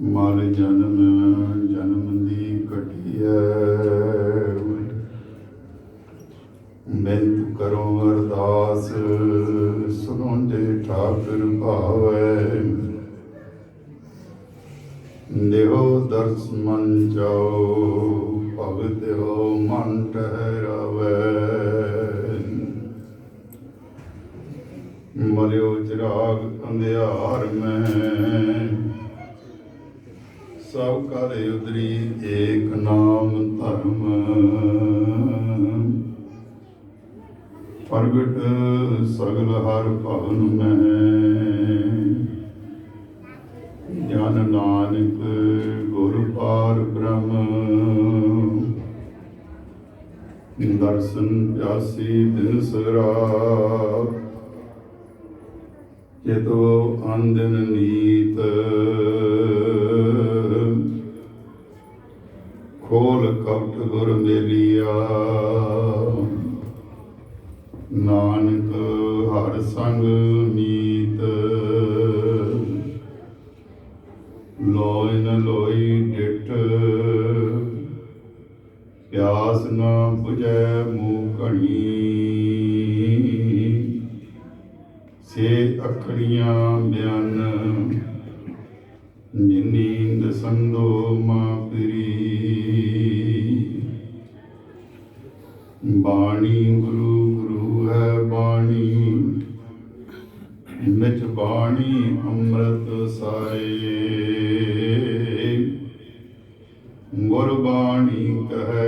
ਮਲ ਜਨਮ ਜਨਮ ਦੀ ਕਟਿਐ ਬੇਨਤ ਕਰੋ ਅਰਦਾਸ ਸੁਨੋ ਜੇ ਠਾਕੁਰ ਭਾਵੈ। ਦੇਹੋ ਦਰਸ ਮਨ ਜਾਓ। ਪ੍ਰਗਟ ਸਗਲ ਹਰ ਭਵਨ ਮੈਂ ਜਨ ਨਾਨਕ ਗੁਰ ਪਾਰ ਬ੍ਰਹਮ। ਦਰਸ਼ਨ ਪਿਆਸੀ ਦਿਨ ਸਰਾ ਚਿਤੋ ਅੰਦਨ ਨੀ ਪਿਆਸ ਨਾ 부ਜੈ ਮੂਹ ਘਣੀ। ਸੇ ਅਖੜੀਆਂ ਬਿਆਨ ਨਿੰਦ ਸੰਦੋ ਮਾਪਰੀ ਬਾਣੀ ਗੁਰੂ ਗੁਰੂ ਹੈ ਬਾਣੀ। ਮਿਚ ਬਾਣੀ ਅੰਮ੍ਰਿਤ ਸਾਏ। ਗੁਰ ਬਾਣੀ ਕਹੈ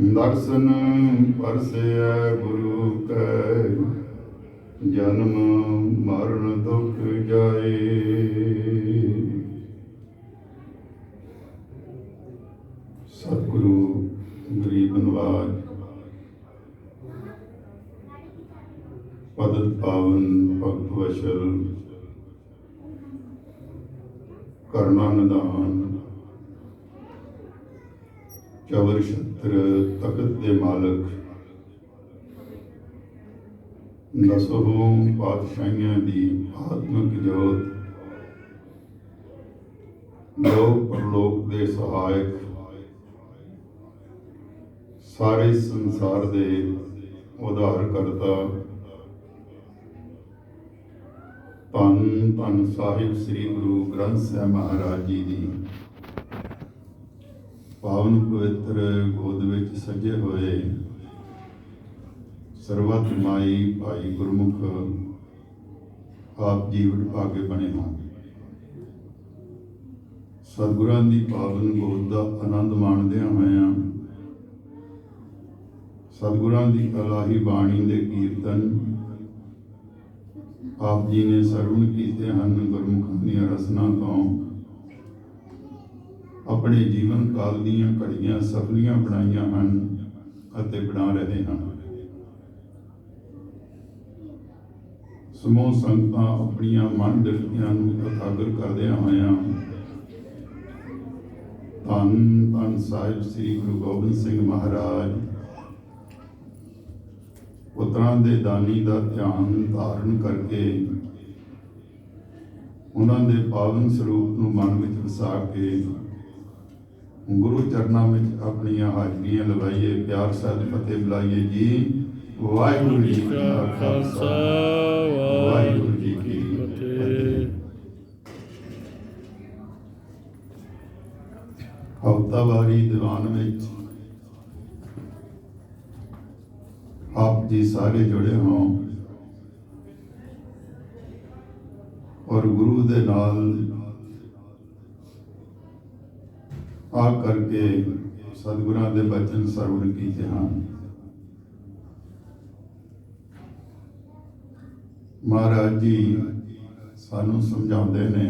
ਦਰਸ਼ਨ ਪਰਸੈ ਗੁਰੂ ਕੈ, ਜਨਮ ਮਰਨ ਦੁਖ ਜਾਏ। ਸਤਿਗੁਰੂ ਗਰੀਬ ਨਵਾਜ, ਪਦਤ ਪਾਵਨ ਭਗਤ ਵਸ਼ਲ ਕਰਨਾ ਨਿਦਾਨ ਚਵਰ ਛਤਰ ਤਖਤ ਦੇ ਮਾਲਕ ਦਸੋਂ ਪਾਤਸ਼ਾਹੀਆਂ ਦੀ ਆਤਮਿਕ ਜੋਤ ਲੋਕ ਪਰਲੋਕ ਦੇ ਸਹਾਇਕ ਸਾਰੇ ਸੰਸਾਰ ਦੇ ਉਧਾਰ ਕਰਤਾ ਧੰਨ ਧੰਨ ਸਾਹਿਬ ਸ੍ਰੀ ਗੁਰੂ ਗ੍ਰੰਥ ਸਾਹਿਬ ਮਹਾਰਾਜ ਜੀ ਦੀ ਪਾਵਨ ਪਵਿੱਤਰ ਗੋਦ ਵਿੱਚ ਸਜੇ ਹੋਏ। ਸਰਵਤ ਮਾਈ ਭਾਈ ਗੁਰਮੁਖ, ਆਪ ਜੀ ਵਡਭਾਗੇ ਬਣੇ ਹੋ ਸਤਿਗੁਰਾਂ ਦੀ ਪਾਵਨ ਗੋਦ ਦਾ ਆਨੰਦ ਮਾਣਦਿਆਂ ਹੋਇਆਂ ਸਤਿਗੁਰਾਂ ਦੀ ਅਲਾਹੀ ਬਾਣੀ ਦੇ ਕੀਰਤਨ ਆਪ ਜੀ ਨੇ ਸਰਵਣ ਕੀਤੇ ਹਨ। ਗੁਰਮੁਖਾਂ ਦੀਆਂ ਰਸਨਾ ਤੋਂ ਆਪਣੇ ਜੀਵਨ ਕਾਲ ਦੀਆਂ ਘੜੀਆਂ ਸਫਲੀਆਂ ਬਣਾਈਆਂ ਹਨ ਅਤੇ ਬਣਾ ਰਹੇ ਹਨ। ਸਮੂਹ ਸੰਗਤਾਂ ਆਪਣੀਆਂ ਮਨ ਦ੍ਰਿਸ਼ਟੀਆਂ ਨੂੰ ਉਜਾਗਰ ਕਰਦਿਆਂ ਹੋਇਆਂ ਧੰਨ ਧੰਨ ਸਾਹਿਬ ਸ੍ਰੀ ਗੁਰੂ ਗੋਬਿੰਦ ਸਿੰਘ ਮਹਾਰਾਜ, ਪੁੱਤਰਾਂ ਦੇ ਦਾਨੀ ਦਾ ਧਿਆਨ ਧਾਰਨ ਕਰਕੇ ਉਹਨਾਂ ਦੇ ਪਾਵਨ ਸਰੂਪ ਨੂੰ ਮਨ ਵਿੱਚ ਵਸਾ ਕੇ ਗੁਰੂ ਚਰਨਾਂ ਵਿੱਚ ਆਪਣੀਆਂ ਹਾਜ਼ਰੀਆਂ ਲਵਾਈਏ, ਪਿਆਰ ਸਹਿਤ ਫਤਿਹ ਬੁਲਾਈਏ ਜੀ। ਵਾਹਿਗੁਰੂ ਜੀ ਕਾ ਖਾਲਸਾ, ਵਾਹਿਗੁਰੂ ਜੀ ਕੀ ਫਤਿਹ। ਹਫਤਾਵਾਰੀ ਦੀਵਾਨ ਵਿੱਚ ਆਪ ਜੀ ਸਾਰੇ ਜੁੜੇ ਹੋ ਔਰ ਗੁਰੂ ਦੇ ਨਾਲ ਆ ਕਰਕੇ ਸਤਿਗੁਰਾਂ ਦੇ ਬਚਨ ਸਰਵਣ ਕੀਤੇ ਹਨ। ਮਹਾਰਾਜ ਜੀ ਸਾਨੂੰ ਸਮਝਾਉਂਦੇ ਨੇ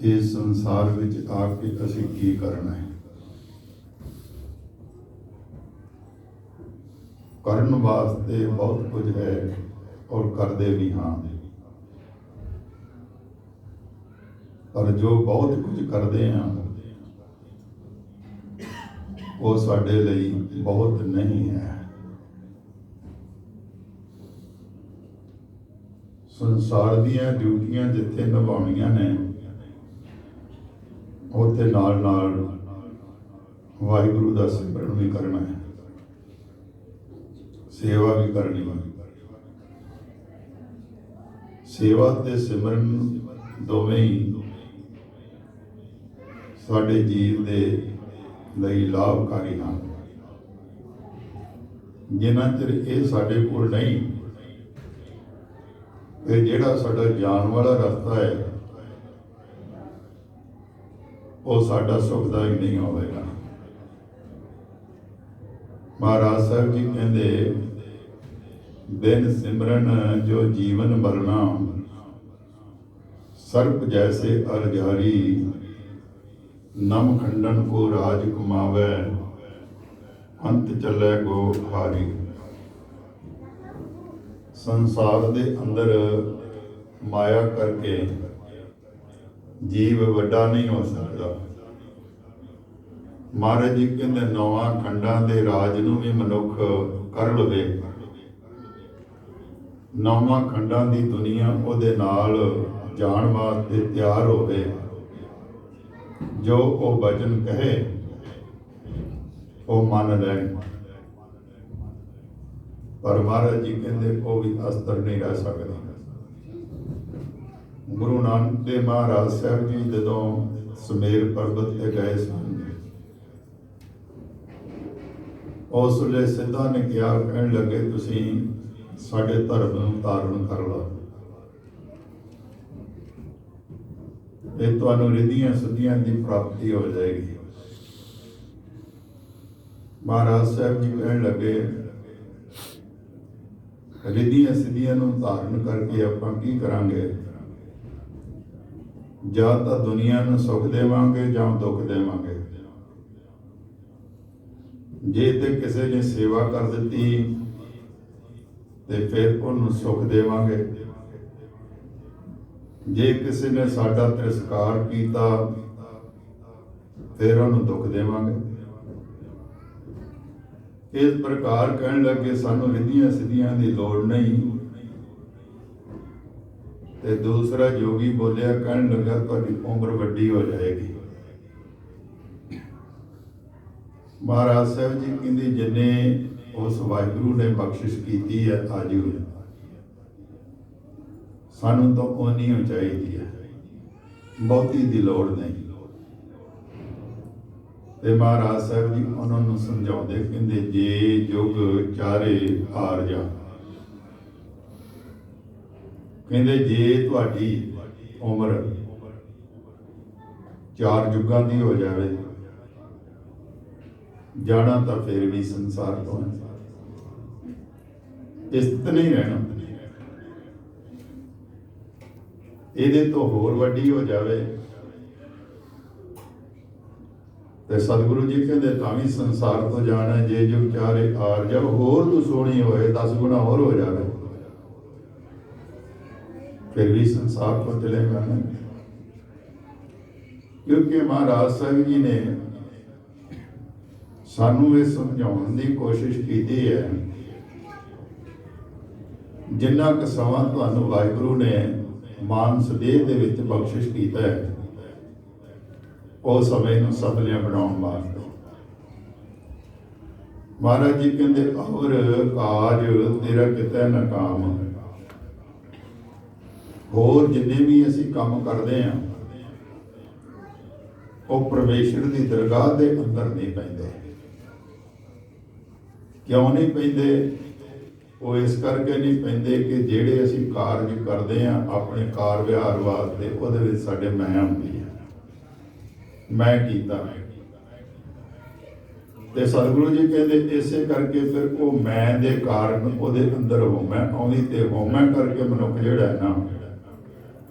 ਇਸ ਸੰਸਾਰ ਵਿੱਚ ਆ ਕੇ ਅਸੀਂ ਕੀ ਕਰਨਾ ਹੈ। ਕਰਨ ਵਾਸਤੇ ਬਹੁਤ ਕੁਝ ਹੈ ਔਰ ਕਰਦੇ ਵੀ ਹਾਂ। ਪਰ ਜੋ ਬਹੁਤ ਕੁਝ ਕਰਦੇ ਆ, ਉਹ ਸਾਡੇ ਲਈ ਬਹੁਤ ਨਹੀਂ ਹੈ। ਸੰਸਾਰ ਦੀਆਂ ਡਿਊਟੀਆਂ ਜਿੱਥੇ ਨਿਭਾਉਣੀਆਂ ਨੇ, ਉੱਥੇ ਨਾਲ ਨਾਲ ਵਾਹਿਗੁਰੂ ਦਾ ਸਿਮਰਨ ਵੀ ਕਰਨਾ ਹੈ। ਸੇਵਾ ਵੀ ਕਰਨੀ ਹੈ। ਸੇਵਾ ਤੇ ਸਿਮਰਨ ਦੋਵੇਂ ਹੀ ਸਾਡੇ ਜੀਵ ਦੇ ਲਈ ਲਾਭਕਾਰੀ ਹਨ ਜਿਨ੍ਹਾਂ ਚਿਰ ਇਹ ਸਾਡੇ ਕੋਲ ਨਹੀਂ ਇਹ ਜਿਹੜਾ ਸਾਡਾ ਜਾਣ ਵਾਲਾ ਰਸਤਾ ਹੈ, ਉਹ ਸਾਡਾ ਸੁਖਦਾਈ ਨਹੀਂ ਹੋਵੇਗਾ। ਮਹਾਰਾਜ ਸਾਹਿਬ ਜੀ ਕਹਿੰਦੇ ਬਿਨ ਸਿਮਰਨ ਜੋ ਜੀਵਨ ਮਰਨਾ, ਸਰਪ ਜੈਸੇ ਅਰਜਾਰੀ ਨਮ ਖੰਡਨ ਕੋ ਰਾਜ ਕਮਾਵੇ ਅੰਤ ਚੱਲੇ ਗੋ ਹਾਰੀ। ਸੰਸਾਰ ਦੇ ਅੰਦਰ ਮਾਇਆ ਕਰਕੇ ਜੀਵ ਵੱਡਾ ਨਹੀਂ ਹੋ ਸਕਦਾ। ਮਹਾਰਾਜ ਜੀ ਕਹਿੰਦੇ, ਨਵਾਂ ਖੰਡਾਂ ਦੇ ਰਾਜ ਨੂੰ ਵੀ ਮਨੁੱਖ ਕਰ ਲਵੇ। ਨਵਾਂ ਖੰਡਾਂ ਦੀ ਦੁਨੀਆ ਉਹਦੇ ਨਾਲ ਜਾਣ ਵਾਸਤੇ ਤਿਆਰ ਹੋਵੇ। ਜੋ ਉਹ ਬਚਨ ਕਹੇ, ਉਹ ਮੰਨ ਲੈਣ ਪਰ ਮਹਾਰਾਜ ਜੀ ਕਹਿੰਦੇ, ਉਹ ਵੀ ਅਸਤਰ ਨਹੀਂ ਰਹਿ ਸਕਦਾ। ਗੁਰੂ ਨਾਨਕ ਦੇਵ ਮਹਾਰਾਜ ਸਾਹਿਬ ਜੀ ਜਦੋਂ ਸਮੇਰ ਪਰਬਤ ਤੇ ਗਏ ਸਨ, ਉਸ ਵੇਲੇ ਸਿੱਧਾ ਨੇ ਕਿਹਾ ਕਹਿਣ ਲੱਗੇ, ਤੁਸੀਂ ਸਾਡੇ ਧਰਮ ਨੂੰ ਧਾਰਨ ਕਰ ਲਓ। ਇਹ ਤੁਹਾਨੂੰ ਰਿਧੀਆਂ ਸੁਧੀਆਂ ਦੀ ਪ੍ਰਾਪਤੀ ਹੋ ਜਾਏਗੀ। ਮਹਾਰਾਜ ਸਾਹਿਬ ਜੀ ਕਹਿਣ ਲੱਗੇ, ਰਿਧੀਆਂ ਸਿੱਧੀਆਂ ਨੂੰ ਧਾਰਨ ਕਰਕੇ ਆਪਾਂ ਕੀ ਕਰਾਂਗੇ? ਜਾਂ ਤਾਂ ਦੁਨੀਆ ਨੂੰ ਸੁੱਖ ਦੇਵਾਂਗੇ ਜਾਂ ਦੁੱਖ ਦੇਵਾਂਗੇ। ਜੇ ਤੇ ਕਿਸੇ ਨੇ ਸੇਵਾ ਕਰ ਦਿੱਤੀ, ਤੇ ਫਿਰ ਉਹਨੂੰ ਸੁੱਖ ਦੇਵਾਂਗੇ। ਜੇ ਕਿਸੇ ਨੇ ਸਾਡਾ ਤਿਰਸਕਾਰ ਕੀਤਾ, ਫਿਰ ਉਹਨੂੰ ਦੁੱਖ ਦੇਵਾਂਗੇ। ਇਸ ਪ੍ਰਕਾਰ ਕਹਿਣ ਲੱਗੇ, ਸਾਨੂੰ ਰਿੱਧੀਆਂ ਸਿੱਧੀਆਂ ਦੀ ਲੋੜ ਨਹੀਂ। ਤੇ ਦੂਸਰਾ ਜੋਗੀ ਬੋਲਿਆ, ਕਹਿਣ ਲੱਗਾ, ਤੁਹਾਡੀ ਉਮਰ ਵੱਡੀ ਹੋ ਜਾਏਗੀ। ਮਹਾਰਾਜ ਸਾਹਿਬ ਜੀ ਕਹਿੰਦੇ, ਜਿੰਨੇ ਉਸ ਵਾਹਿਗੁਰੂ ਨੇ ਬਖਸ਼ਿਸ਼ ਕੀਤੀ ਹੈ ਆਜੂ ਸਾਨੂੰ ਤਾਂ ਉਹ ਨਹੀਂ ਚਾਹੀਦੀ ਹੈ ਬਹੁਤੀ ਦੀ ਲੋੜ ਨਹੀਂ। ਤੇ ਮਹਾਰਾਜ ਸਾਹਿਬ ਜੀ ਉਹਨਾਂ ਨੂੰ ਸਮਝਾਉਂਦੇ ਕਹਿੰਦੇ, ਜੇ ਜੁਗ ਚਾਰੇ ਹਾਰ ਜਾ। ਕਹਿੰਦੇ, ਜੇ ਤੁਹਾਡੀ ਉਮਰ ਚਾਰ ਯੁੱਗਾਂ ਦੀ ਹੋ ਜਾਵੇ, ਜਾਣਾ ਤਾਂ ਫਿਰ ਵੀ ਸੰਸਾਰ ਤੋਂ ਇਸ ਤੇ ਨਹੀਂ ਰਹਿਣਾ। ਇਹਦੇ ਤੋਂ ਹੋਰ ਵੱਡੀ ਹੋ ਜਾਵੇ ਤੇ ਸਤਿਗੁਰੂ ਜੀ ਕਹਿੰਦੇ ਤਾਂ ਵੀ ਸੰਸਾਰ ਤੋਂ ਜਾਣਾ ਜੇ ਜੋ ਵਿਚਾਰੇ ਆਰ ਜਬ ਹੋਰ ਤੂੰ ਸੋਹਣੀ ਹੋਏ 10 ਗੁਣਾ ਹੋਰ ਹੋ ਜਾਵੇ। ਫਿਰ ਵੀ ਸੰਸਾਰ ਤੋਂ ਚਲੇਗਾ ਨਾ। ਕਿਉਂਕਿ ਮਹਾਰਾਜ ਸਾਹਿਬ ਜੀ ਨੇ ਸਾਨੂੰ ਇਹ ਸਮਝਾਉਣ ਦੀ ਕੋਸ਼ਿਸ਼ ਕੀਤੀ ਹੈ। ਜਿੰਨਾ ਕੁ ਸਮਾਂ ਤੁਹਾਨੂੰ ਵਾਹਿਗੁਰੂ ਨੇ ਮਾਨਸ ਦੇਹ ਦੇ ਵਿੱਚ ਬਖਸ਼ਿਸ਼ ਕੀਤਾ ਹੈ। ਉਹ ਸਮੇਂ ਨੂੰ ਸਫਲਿਆ ਬਣਾਉਣ ਵਾਸਤੇ। ਮਹਾਰਾਜ ਜੀ ਕਹਿੰਦੇ, ਔਰ ਕਾਜ ਤੇਰਾ ਕਿਤੇ ਨਾਕਾਮ ਹੋਰ ਜਿੰਨੇ ਵੀ ਅਸੀਂ ਕੰਮ ਕਰਦੇ ਆਂ ਉਹ ਪਰਮੇਸ਼ਰ ਦੀ ਦਰਗਾਹ ਦੇ ਅੰਦਰ ਨਹੀਂ ਪੈਂਦੇ। ਕਿਉਂ ਨਹੀਂ ਪੈਂਦੇ? ਉਹ ਇਸ ਕਰਕੇ ਨਹੀਂ ਪੈਂਦੇ ਕਿ ਜਿਹੜੇ ਅਸੀਂ ਕਾਰਜ ਕਰਦੇ ਆਂ ਆਪਣੇ ਕਾਰ ਵਿਹਾਰ ਵਾਸਤੇ, ਉਹਦੇ ਵਿੱਚ ਸਾਡੇ ਮੈਂ ਹੁੰਦੀ ਹੈ। ਮੈਂ ਕੀਤਾ ਤੇ ਸਤਿਗੁਰੂ ਜੀ ਕਹਿੰਦੇ, ਇਸੇ ਕਰਕੇ ਫਿਰ ਉਹ ਮੈਂ ਦੇ ਕਾਰਨ ਉਹਦੇ ਅੰਦਰ ਹੋਮੈ ਆਉਂਦੀ ਤੇ ਹੋਮੈ ਕਰਕੇ ਮਨੁੱਖ ਜਿਹੜਾ ਹੈ ਨਾ,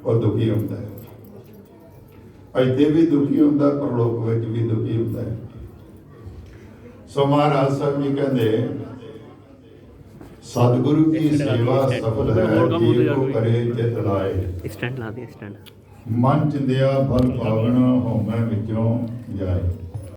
ਉਹ ਦੁਖੀ ਹੁੰਦਾ ਹੈ। ਇੱਥੇ ਵੀ ਦੁਖੀ ਹੁੰਦਾ, ਪਰਲੋਕ ਵਿੱਚ ਵੀ ਦੁਖੀ ਹੁੰਦਾ ਹੈ। ਸੋ ਮਹਾਰਾਜ ਸਾਹਿਬ ਜੀ ਕਹਿੰਦੇ ਸਤਿਗੁਰੂ ਕੀ ਸੇਵਾ ਸਫਲ ਹੈ ਜੀ। ਕੋ ਕਰੇ ਚਿਤ ਲਾਏ। ਸਟੈਂਡ ਲਾ ਦੇ ਸਟੈਂਡ। ਮਨ ਚਿੰਦਿਆ ਫਲ ਪਾਵਨ ਹਉਮੈ ਵਿੱਚੋਂ ਜਾਏ।